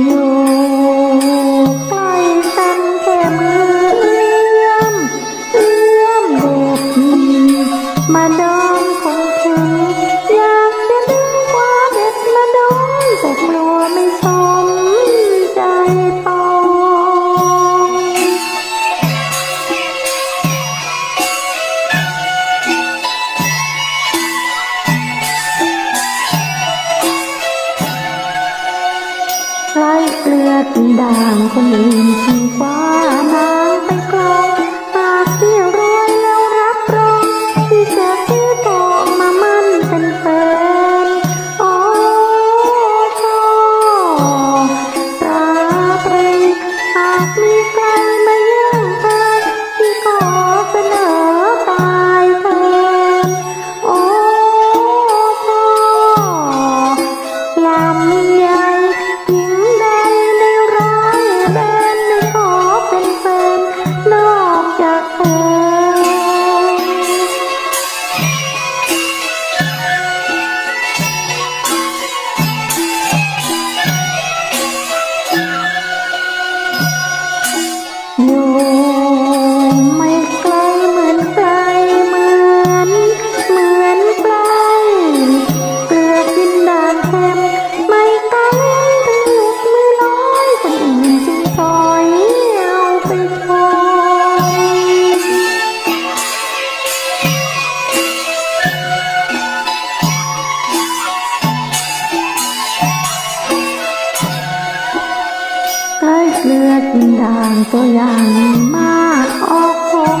อยกล้กันแค่มเอื้มเอื้มเด็มีมาดอ กด่างคนอื่นทิ้งไว้ เลือดดินด่างตัวอย่างมากออกผม